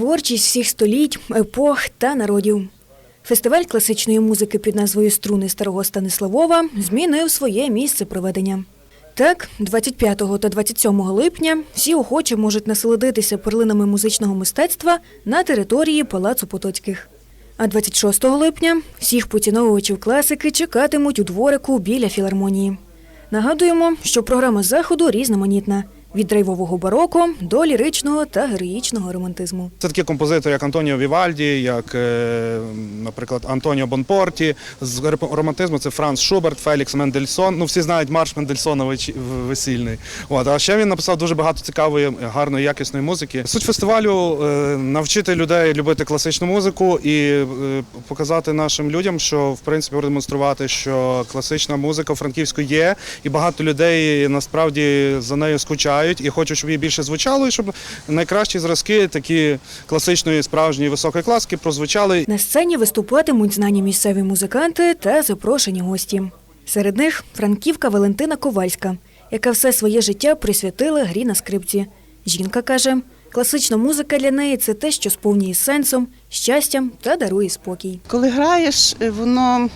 творчість всіх століть, епох та народів. Фестиваль класичної музики під назвою Струни старого Станиславова змінив своє місце проведення. Так, 25 та 27 липня всі охочі можуть насолодитися перлинами музичного мистецтва на території Палацу Потоцьких. А 26 липня всіх поціновувачів класики чекатимуть у дворику біля філармонії. Нагадуємо, що програма заходу різноманітна від драйвового бароко до ліричного та героїчного романтизму. Це такі композитори, як Антоніо Вівальді, як, е, наприклад, Антоніо Бонпорті. З романтизму це Франц Шуберт, Фелікс Мендельсон. Ну, всі знають марш Мендельсона весільний. От. А ще він написав дуже багато цікавої, гарної, якісної музики. Суть фестивалю е, навчити людей любити класичну музику і е, показати нашим людям, що в принципі продемонструвати, що класична музика у Франківську є, і багато людей насправді за нею скучають і хочуть, щоб її більше звучало, і щоб найкращі зразки такі класичної, справжньої високої класики прозвучали. На сцені виступатимуть знані місцеві музиканти та запрошені гості. Серед них франківка Валентина Ковальська, яка все своє життя присвятила грі на скрипці. Жінка каже, класична музика для неї це те, що сповнює сенсом, щастям та дарує спокій. Коли граєш, е, воно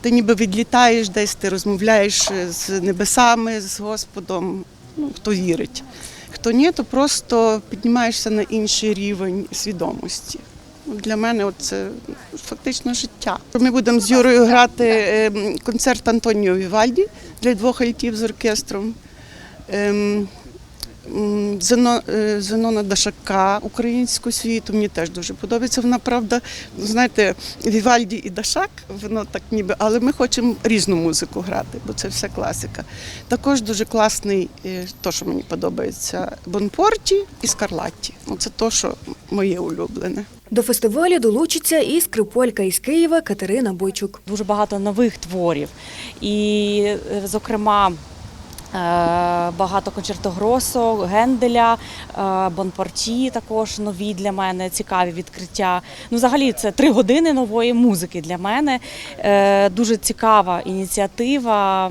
ти ніби відлітаєш десь, ти розмовляєш е, з небесами, з Господом. Ну, хто вірить. Хто ні, то просто піднімаєшся на інший рівень свідомості. Для мене це фактично життя. Ми будемо з Юрою грати е, концерт Антоніо Вівальді для двох альтів з оркестром. Е, Зенона Дашака українську світу. Мені теж дуже подобається. Вона правда, ну, знаєте, Вівальді і Дашак, воно так ніби, але ми хочемо різну музику грати, бо це все класика. Також дуже класний, е, то, що мені подобається, Бонпорті і Скарлатті. Ну, Це то, що моє улюблене. До фестивалю долучиться і скриполька із Києва Катерина Бойчук. дуже багато нових творів. І, е, зокрема, багато концертогросо, Генделя, е, Бонпорті також нові для мене, цікаві відкриття. Ну, взагалі, це три години нової музики для мене. Е, Дуже цікава ініціатива.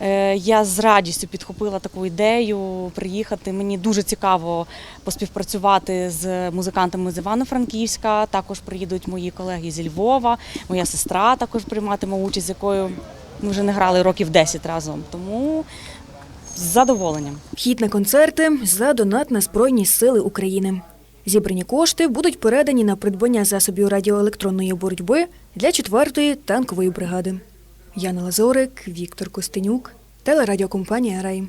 Е, Я з радістю підхопила таку ідею приїхати. Мені дуже цікаво поспівпрацювати з музикантами з Івано-Франківська. Також приїдуть мої колеги зі Львова. Моя сестра також прийматиме участь, з якою ми вже не грали років 10 разом. Тому з задоволенням. Вхід на концерти за донат на Збройні Сили України. Зібрані кошти будуть передані на придбання засобів радіоелектронної боротьби для 4-ї танкової бригади. Яна Лазорик, Віктор Костенюк, телерадіокомпанія Рай.